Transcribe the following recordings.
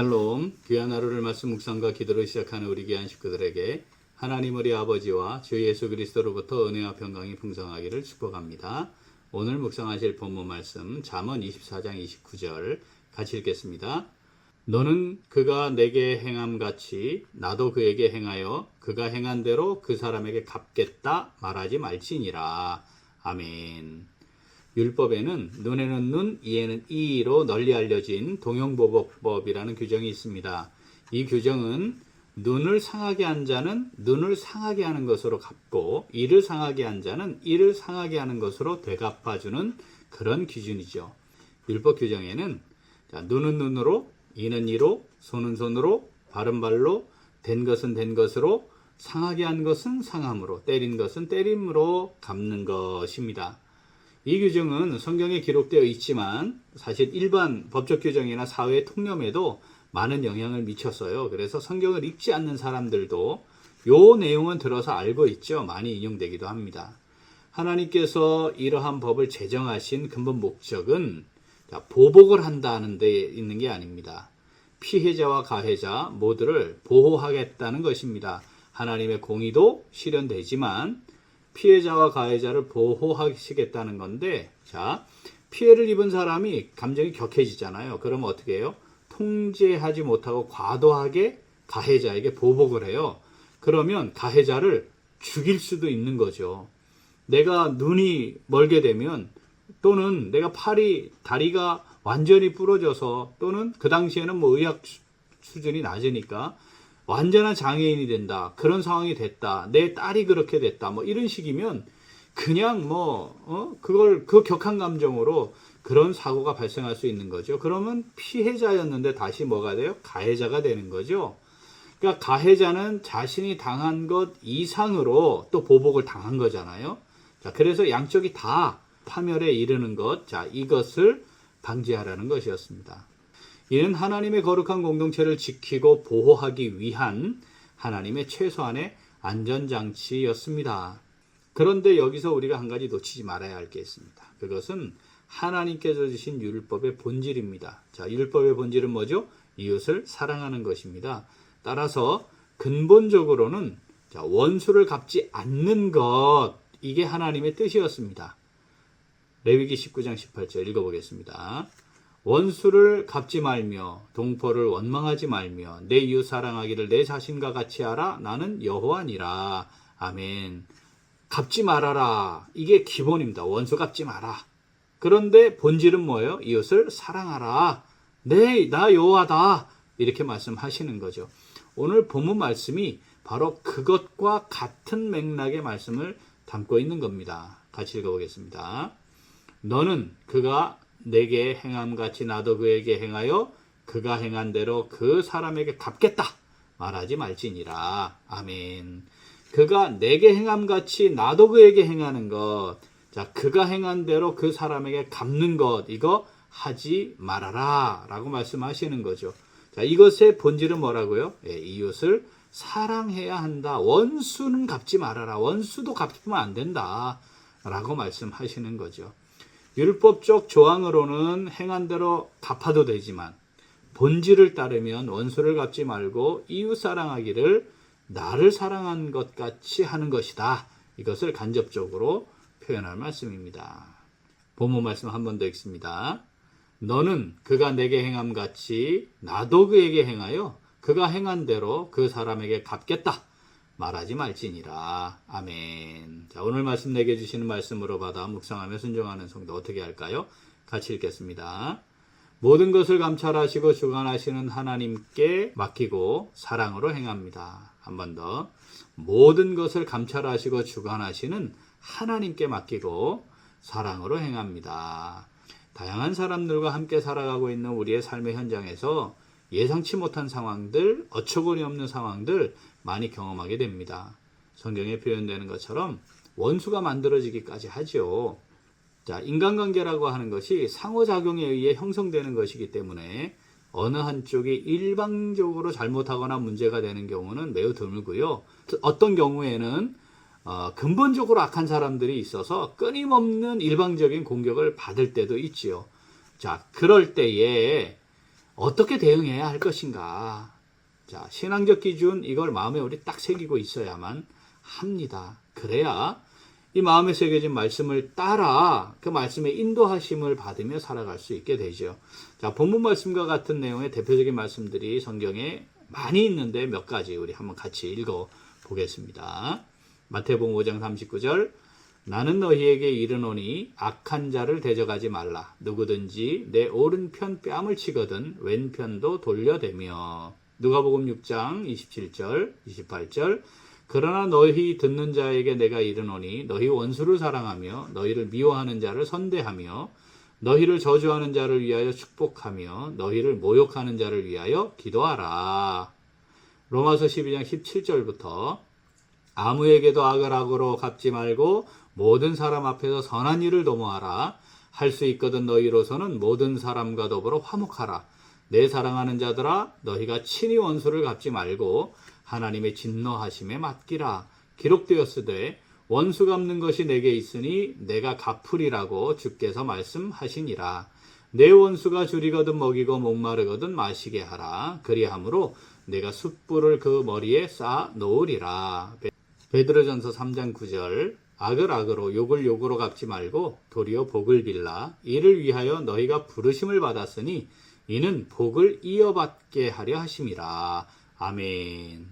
샬롬, 귀한 하루를 말씀 묵상과 기도로 시작하는 우리 귀한 식구들에게 하나님 우리 아버지와 주 예수 그리스도로부터 은혜와 평강이 풍성하기를 축복합니다. 오늘 묵상하실 본문 말씀 잠언 24장 29절 같이 읽겠습니다. 너는 그가 내게 행함 같이 나도 그에게 행하여 그가 행한 대로 그 사람에게 갚겠다 말하지 말지니라. 아멘. 율법에는 눈에는 눈, 이에는 이로 널리 알려진 동형보복법이라는 규정이 있습니다. 이 규정은 눈을 상하게 한 자는 눈을 상하게 하는 것으로 갚고 이를 상하게 한 자는 이를 상하게 하는 것으로 되갚아주는 그런 기준이죠. 율법 규정에는 자, 눈은 눈으로, 이는 이로, 손은 손으로, 발은 발로, 된 것은 된 것으로, 상하게 한 것은 상함으로, 때린 것은 때림으로 갚는 것입니다. 이 규정은 성경에 기록되어 있지만 사실 일반 법적 규정이나 사회 통념에도 많은 영향을 미쳤어요. 그래서 성경을 읽지 않는 사람들도 요 내용은 들어서 알고 있죠. 많이 인용되기도 합니다. 하나님께서 이러한 법을 제정하신 근본 목적은 자, 보복을 한다는 데 있는 게 아닙니다. 피해자와 가해자 모두를 보호하겠다는 것입니다. 하나님의 공의도 실현되지만 피해자와 가해자를 보호하시겠다는 건데, 자, 피해를 입은 사람이 감정이 격해지잖아요. 그러면 어떻게 해요? 통제하지 못하고 과도하게 가해자에게 보복을 해요. 그러면 가해자를 죽일 수도 있는 거죠. 내가 눈이 멀게 되면 또는 내가 팔이 다리가 완전히 부러져서 또는 그 당시에는 뭐 의학 수- 수준이 낮으니까 완전한 장애인이 된다. 그런 상황이 됐다. 내 딸이 그렇게 됐다. 뭐 이런 식이면 그냥 뭐, 어? 그걸 그 격한 감정으로 그런 사고가 발생할 수 있는 거죠. 그러면 피해자였는데 다시 뭐가 돼요? 가해자가 되는 거죠. 그러니까 가해자는 자신이 당한 것 이상으로 또 보복을 당한 거잖아요. 자, 그래서 양쪽이 다 파멸에 이르는 것, 자, 이것을 방지하라는 것이었습니다. 이는 하나님의 거룩한 공동체를 지키고 보호하기 위한 하나님의 최소한의 안전장치였습니다. 그런데 여기서 우리가 한 가지 놓치지 말아야 할 게 있습니다. 그것은 하나님께서 주신 율법의 본질입니다. 자, 율법의 본질은 뭐죠? 이웃을 사랑하는 것입니다. 따라서 근본적으로는 자, 원수를 갚지 않는 것 이게 하나님의 뜻이었습니다. 레위기 19장 18절 읽어보겠습니다. 원수를 갚지 말며 동포를 원망하지 말며 내 이웃 사랑하기를 내 자신과 같이 하라. 나는 여호와니라. 아멘. 갚지 말아라. 이게 기본입니다. 원수 갚지 마라. 그런데 본질은 뭐예요? 이웃을 사랑하라. 네나 여호와다. 이렇게 말씀하시는 거죠. 오늘 본문 말씀이 바로 그것과 같은 맥락의 말씀을 담고 있는 겁니다. 같이 읽어보겠습니다. 너는 그가 내게 행함 같이 나도 그에게 행하여 그가 행한 대로 그 사람에게 갚겠다 말하지 말지니라. 아멘. 그가 내게 행함 같이 나도 그에게 행하는 것 자, 그가 행한 대로 그 사람에게 갚는 것 이거 하지 말아라 라고 말씀하시는 거죠. 자, 이것의 본질은 뭐라고요? 예, 이웃을 사랑해야 한다. 원수는 갚지 말아라. 원수도 갚으면 안 된다 라고 말씀하시는 거죠 율법적 조항으로는 행한 대로 갚아도 되지만 본질을 따르면 원수를 갚지 말고 이웃 사랑하기를 나를 사랑한 것 같이 하는 것이다. 이것을 간접적으로 표현할 말씀입니다. 본문 말씀 한 번 더 읽습니다. 너는 그가 내게 행함 같이 나도 그에게 행하여 그가 행한 대로 그 사람에게 갚겠다. 말하지 말지니라. 아멘. 자, 오늘 말씀 내게 주시는 말씀으로 받아 묵상하며 순종하는 성도 어떻게 할까요? 같이 읽겠습니다. 모든 것을 감찰하시고 주관하시는 하나님께 맡기고 사랑으로 행합니다. 한 번 더. 모든 것을 감찰하시고 주관하시는 하나님께 맡기고 사랑으로 행합니다. 다양한 사람들과 함께 살아가고 있는 우리의 삶의 현장에서 예상치 못한 상황들, 어처구니 없는 상황들 많이 경험하게 됩니다. 성경에 표현되는 것처럼 원수가 만들어지기까지 하죠. 자, 인간관계라고 하는 것이 상호작용에 의해 형성되는 것이기 때문에 어느 한쪽이 일방적으로 잘못하거나 문제가 되는 경우는 매우 드물고요. 어떤 경우에는 어, 근본적으로 악한 사람들이 있어서 끊임없는 일방적인 공격을 받을 때도 있지요. 자, 그럴 때에 어떻게 대응해야 할 것인가? 자, 신앙적 기준 이걸 마음에 우리 딱 새기고 있어야만 합니다. 그래야 이 마음에 새겨진 말씀을 따라 그 말씀의 인도하심을 받으며 살아갈 수 있게 되죠. 자, 본문 말씀과 같은 내용의 대표적인 말씀들이 성경에 많이 있는데 몇 가지 우리 한번 같이 읽어 보겠습니다. 마태복음 5장 39절 나는 너희에게 이르노니 악한 자를 대적하지 말라 누구든지 내 오른편 뺨을 치거든 왼편도 돌려대며 누가복음 6장 27절 28절 그러나 너희 듣는 자에게 내가 이르노니 너희 원수를 사랑하며 너희를 미워하는 자를 선대하며 너희를 저주하는 자를 위하여 축복하며 너희를 모욕하는 자를 위하여 기도하라. 로마서 12장 17절부터 아무에게도 악을 악으로 갚지 말고 모든 사람 앞에서 선한 일을 도모하라. 할 수 있거든 너희로서는 모든 사람과 더불어 화목하라. 내 사랑하는 자들아 너희가 친히 원수를 갚지 말고 하나님의 진노하심에 맡기라. 기록되었으되 원수 갚는 것이 내게 있으니 내가 갚으리라고 주께서 말씀하시니라. 내 원수가 줄이거든 먹이고 목마르거든 마시게 하라. 그리함으로 내가 숯불을 그 머리에 쌓아 놓으리라. 베드로전서 3장 9절 악을 악으로 욕을 욕으로 갚지 말고 도리어 복을 빌라 이를 위하여 너희가 부르심을 받았으니 이는 복을 이어받게 하려 하심이라. 아멘.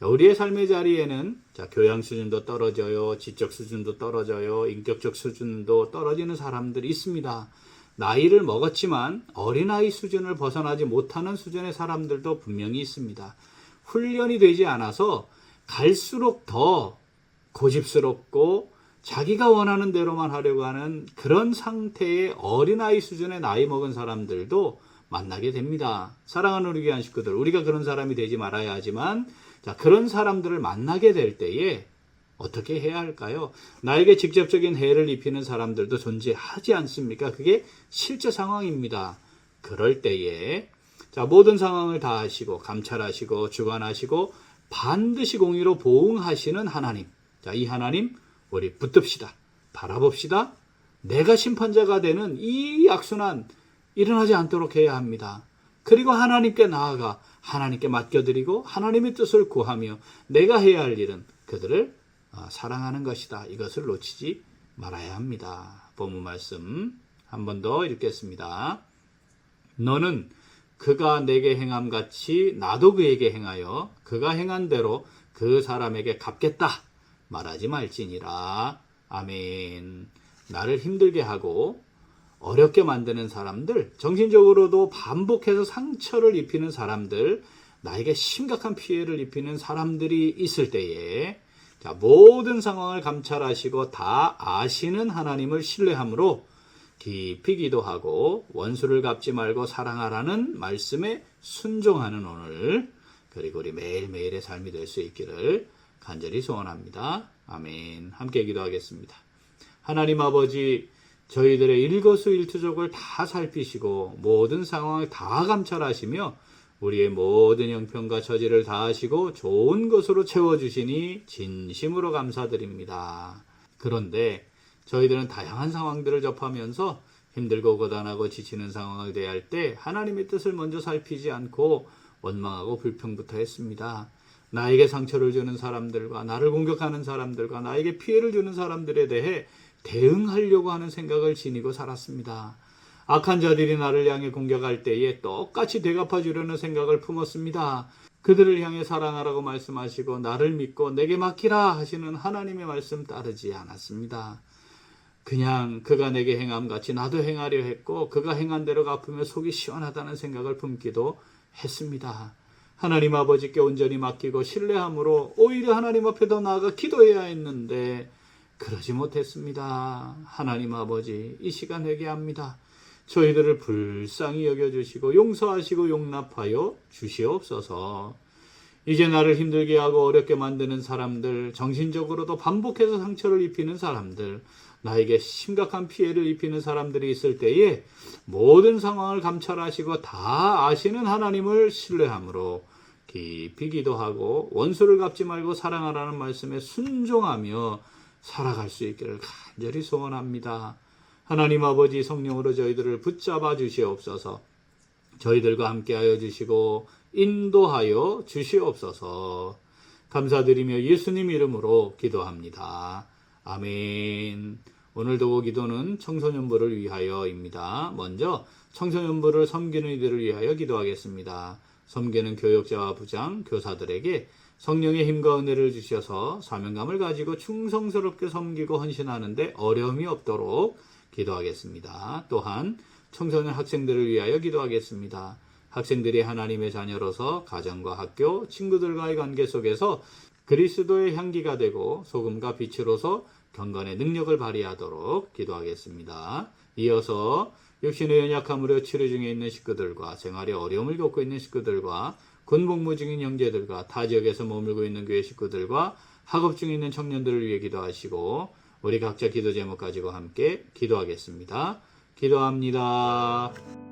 자, 우리의 삶의 자리에는 자, 교양 수준도 떨어져요. 지적 수준도 떨어져요. 인격적 수준도 떨어지는 사람들이 있습니다. 나이를 먹었지만 어린아이 수준을 벗어나지 못하는 수준의 사람들도 분명히 있습니다. 훈련이 되지 않아서 갈수록 더 고집스럽고 자기가 원하는 대로만 하려고 하는 그런 상태의 어린아이 수준의 나이 먹은 사람들도 만나게 됩니다. 사랑하는 우리 귀한 식구들, 우리가 그런 사람이 되지 말아야 하지만, 자, 그런 사람들을 만나게 될 때에 어떻게 해야 할까요? 나에게 직접적인 해를 입히는 사람들도 존재하지 않습니까? 그게 실제 상황입니다. 그럴 때에 자, 모든 상황을 다 하시고 감찰하시고 주관하시고 반드시 공의로 보응하시는 하나님. 자, 이 하나님 우리 붙듭시다. 바라봅시다. 내가 심판자가 되는 이 악순환 일어나지 않도록 해야 합니다. 그리고 하나님께 나아가 하나님께 맡겨드리고 하나님의 뜻을 구하며 내가 해야 할 일은 그들을 어, 사랑하는 것이다. 이것을 놓치지 말아야 합니다. 본문 말씀 한 번 더 읽겠습니다. 너는 그가 내게 행함 같이 나도 그에게 행하여 그가 행한 대로 그 사람에게 갚겠다 말하지 말지니라. 아멘. 나를 힘들게 하고 어렵게 만드는 사람들, 정신적으로도 반복해서 상처를 입히는 사람들, 나에게 심각한 피해를 입히는 사람들이 있을 때에 자, 모든 상황을 감찰하시고 다 아시는 하나님을 신뢰함으로 깊이 기도하고 원수를 갚지 말고 사랑하라는 말씀에 순종하는 오늘 그리고 우리 매일매일의 삶이 될 수 있기를 간절히 소원합니다. 아멘. 함께 기도하겠습니다. 하나님 아버지 저희들의 일거수일투족을 다 살피시고 모든 상황을 다 감찰하시며 우리의 모든 형편과 처지를 다하시고 좋은 것으로 채워주시니 진심으로 감사드립니다. 그런데 저희들은 다양한 상황들을 접하면서 힘들고 고단하고 지치는 상황을 대할 때 하나님의 뜻을 먼저 살피지 않고 원망하고 불평부터 했습니다. 나에게 상처를 주는 사람들과 나를 공격하는 사람들과 나에게 피해를 주는 사람들에 대해 대응하려고 하는 생각을 지니고 살았습니다. 악한 자들이 나를 향해 공격할 때에 똑같이 되갚아 주려는 생각을 품었습니다. 그들을 향해 사랑하라고 말씀하시고 나를 믿고 내게 맡기라 하시는 하나님의 말씀 따르지 않았습니다. 그냥 그가 내게 행함 같이 나도 행하려 했고 그가 행한 대로 갚으며 속이 시원하다는 생각을 품기도 했습니다. 하나님 아버지께 온전히 맡기고 신뢰함으로 오히려 하나님 앞에 더 나아가 기도해야 했는데 그러지 못했습니다. 하나님 아버지 이 시간 회개합니다. 저희들을 불쌍히 여겨주시고 용서하시고 용납하여 주시옵소서. 이제 나를 힘들게 하고 어렵게 만드는 사람들, 정신적으로도 반복해서 상처를 입히는 사람들, 나에게 심각한 피해를 입히는 사람들이 있을 때에 모든 상황을 감찰하시고 다 아시는 하나님을 신뢰함으로 깊이 기도하고 원수를 갚지 말고 사랑하라는 말씀에 순종하며 살아갈 수 있기를 간절히 소원합니다. 하나님 아버지 성령으로 저희들을 붙잡아 주시옵소서. 저희들과 함께하여 주시고 인도하여 주시옵소서. 감사드리며 예수님 이름으로 기도합니다. 아멘. 오늘도 기도는 청소년부를 위하여입니다. 먼저 청소년부를 섬기는 이들을 위하여 기도하겠습니다. 섬기는 교역자와 부장, 교사들에게 성령의 힘과 은혜를 주셔서 사명감을 가지고 충성스럽게 섬기고 헌신하는데 어려움이 없도록 기도하겠습니다. 또한 청소년 학생들을 위하여 기도하겠습니다. 학생들이 하나님의 자녀로서 가정과 학교, 친구들과의 관계 속에서 그리스도의 향기가 되고 소금과 빛으로서 경건의 능력을 발휘하도록 기도하겠습니다. 이어서 육신의 연약함으로 치료 중에 있는 식구들과 생활에 어려움을 겪고 있는 식구들과 군복무 중인 형제들과 타 지역에서 머물고 있는 교회 식구들과 학업 중에 있는 청년들을 위해 기도하시고 우리 각자 기도 제목 가지고 함께 기도하겠습니다. 기도합니다.